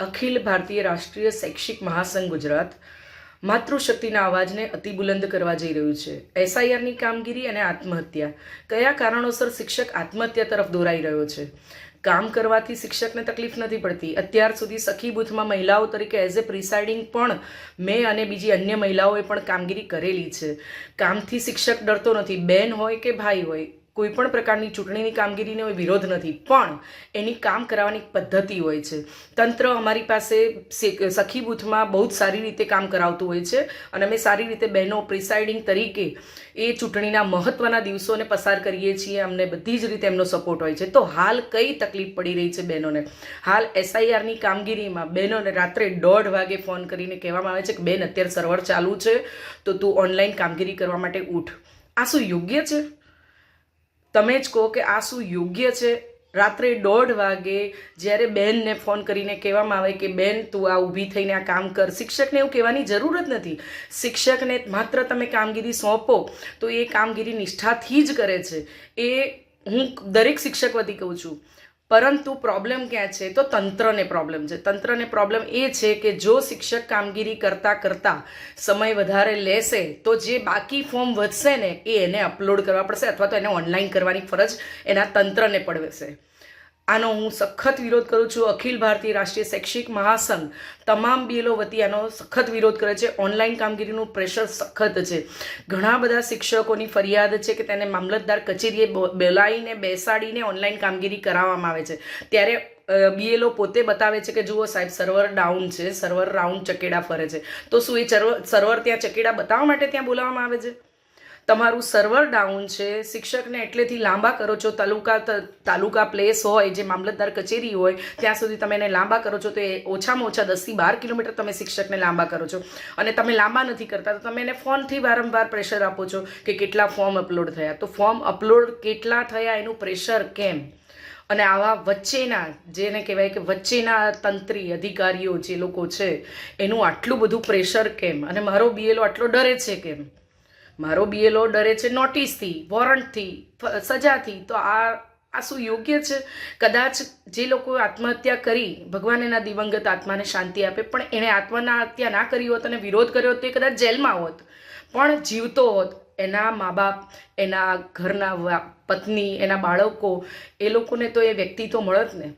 અખિલ ભારતીય રાષ્ટ્રીય શૈક્ષિક મહાસંઘ ગુજરાત માતૃશક્તિના અવાજને અતિબુલંદ કરવા જઈ રહ્યું છે. એસઆઈઆરની કામગીરી અને આત્મહત્યા. કયા કારણોસર શિક્ષક આત્મહત્યા તરફ દોરાઈ રહ્યો છે? કામ કરવાથી શિક્ષકને તકલીફ નથી પડતી. અત્યાર સુધી સખી બૂથમાં મહિલાઓ તરીકે એઝ એ પ્રિસાઇડિંગ પણ મેં અને બીજી અન્ય મહિલાઓએ પણ કામગીરી કરેલી છે. કામથી શિક્ષક ડરતો નથી. બેન હોય કે ભાઈ હોય કોઈ પણ પ્રકારની ચૂંટણીની કામગીરીનો વિરોધ નથી. પણ એની કામ કરાવવાની પદ્ધતિ હોય છે. તંત્ર અમારી પાસે સખી બૂથમાં બહુ જ સારી રીતે કામ કરાવતું હોય છે અને અમે સારી રીતે બહેનો પ્રિસાઇડિંગ તરીકે એ ચૂંટણીના મહત્ત્વના દિવસોને પસાર કરીએ છીએ. અમને બધી જ રીતે એમનો સપોર્ટ હોય છે. તો હાલ કઈ તકલીફ પડી રહી છે બહેનોને હાલ એસઆઈઆરની કામગીરીમાં બહેનોને રાત્રે દોઢ વાગે ફોન કરીને કહેવામાં આવે છે કે બેન, અત્યારે સર્વર ચાલુ છે, તો તું ઓનલાઈન કામગીરી કરવા માટે ઉઠ. આ શું યોગ્ય છે? તમે જ કહો કે આ શું યોગ્ય છે? રાત્રે દોઢ વાગે જ્યારે બેનને ફોન કરીને કહેવામાં આવે કે, બેન, તું આ ઊભી થઈને આ કામ કર. શિક્ષકને એવું કહેવાની જરૂર જ નથી. શિક્ષકને માત્ર તમે કામગીરી સોંપો, તો એ કામગીરી નિષ્ઠાથી જ કરે છે. એ હું દરેક શિક્ષક વતી કહું છું. પરંતુ પ્રોબ્લેમ ક્યાં છે? તો તંત્રને પ્રોબ્લેમ છે. તંત્રને પ્રોબ્લેમ એ છે કે જો શિક્ષક કામગીરી કરતાં કરતાં સમય વધારે લેશે, તો જે બાકી ફોર્મ વધશે ને, એ એને અપલોડ કરવા પડશે અથવા તો એને ઓનલાઈન કરવાની ફરજ એના તંત્રને પડશે આનો હું સખત વિરોધ કરું છું. અખિલ ભારતીય રાષ્ટ્રીય શૈક્ષિક મહાસંઘ તમામ બીએલઓ વતી આનો સખત વિરોધ કરે છે. ઓનલાઈન કામગીરીનું પ્રેશર સખત છે. ઘણા બધા શિક્ષકોની ફરિયાદ છે કે તેને મામલતદાર કચેરીએ બોલાવીને બેસાડીને ઓનલાઈન કામગીરી કરાવવામાં આવે છે. ત્યારે બીએલઓ પોતે બતાવે છે કે, જુઓ સાહેબ સર્વર ડાઉન છે. સર્વર રાઉન્ડ ચકેડા ફરે છે. તો શું એ સર્વર ત્યાં ચકેડા બતાવવા માટે ત્યાં બોલાવવામાં આવે છે? તમારું સર્વર ડાઉન છે, શિક્ષકને એટલેથી લાંબા કરો છો, તાલુકા તાલુકા પ્લેસ હોય, જે મામલતદાર કચેરી હોય, ત્યાં સુધી તમે એને લાંબા કરો છો, તો એ ઓછામાં ઓછા દસથી બાર કિલોમીટર તમે શિક્ષકને લાંબા કરો છો. અને તમે લાંબા નથી કરતા, તો તમે એને ફોનથી વારંવાર પ્રેશર આપો છો કે કેટલા ફોર્મ અપલોડ થયા. તો ફોર્મ અપલોડ કેટલા થયા, એનું પ્રેશર કેમ? અને આવા વચ્ચેના, જેને કહેવાય કે વચ્ચેના તંત્રી, અધિકારીઓ જે લોકો છે, એનું આટલું બધું પ્રેશર કેમ? અને મારો બીએલઓ આટલો ડરે છે કેમ? મારો બીએલઓ ડરે છે, નોટિસથી, વોરંટથી સજાથી, તો આ આ શું યોગ્ય છે? કદાચ જે લોકો આત્મહત્યા કરી, ભગવાન એના દિવંગત આત્માને શાંતિ આપે, પણ એણે આત્મહત્યા ના કરી હોત અને વિરોધ કર્યો હોત તો એ કદાચ જેલમાં હોત. પણ જીવતો હોત, એના મા બાપ એના ઘરના પત્ની, એના બાળકો, એ લોકોને તો એ વ્યક્તિ તો મળત ને.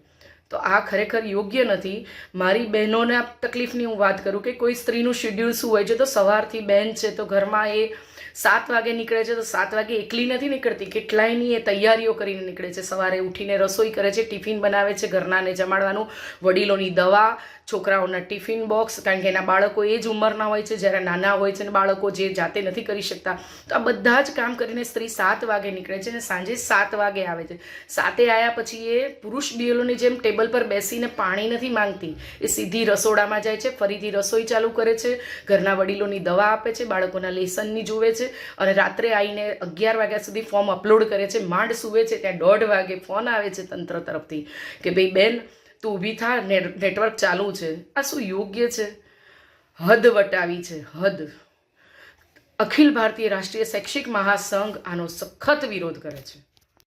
તો આ ખરેખર યોગ્ય નથી. મારી બહેનોના તકલીફની હું વાત કરું કે કોઈ સ્ત્રીનું શેડ્યુલ શું હોય છે? તો સવારથી બહેન છે, તો ઘરમાં એ સાત વાગે નીકળે છે તો સાત વાગે એકલી નથી નીકળતી. કેટલાયની એ તૈયારીઓ કરીને નીકળે છે. સવારે ઉઠીને રસોઈ કરે છે, ટિફિન બનાવે છે, ઘરનાને જમાડવાનું, વડીલોની દવા, છોકરાઓના ટિફિન બોક્સ, કારણ કે એના બાળકો એ જ ઉંમરના હોય છે. જ્યારે નાના હોય છે અને બાળકો જે જાતે નથી કરી શકતા. તો આ બધા જ કામ કરીને સ્ત્રી સાત વાગે નીકળે છે અને સાંજે સાત વાગે આવે છે. સાતે આવ્યા પછી એ પુરુષ બિયલોની જેમ ટેબલ પર બેસીને પાણી નથી માંગતી. એ સીધી રસોડામાં જાય છે, ફરીથી રસોઈ ચાલુ કરે છે, ઘરના વડીલોની દવા આપે છે, બાળકોના લેસનની જુએ છે અને રાત્રે આવીને અગિયાર વાગ્યા સુધી ફોર્મ અપલોડ કરે છે. માંડ સૂવે છે. ત્યાં દોઢ વાગે ફોન આવે છે તંત્ર તરફથી કે ભાઈ બેન, તું ઊભી થા નેટવર્ક ચાલુ છે. આ શું યોગ્ય છે? હદ વટાવી છે. હદ. અખિલ ભારતીય રાષ્ટ્રીય શૈક્ષિક મહાસંઘ આનો સખત વિરોધ કરે છે.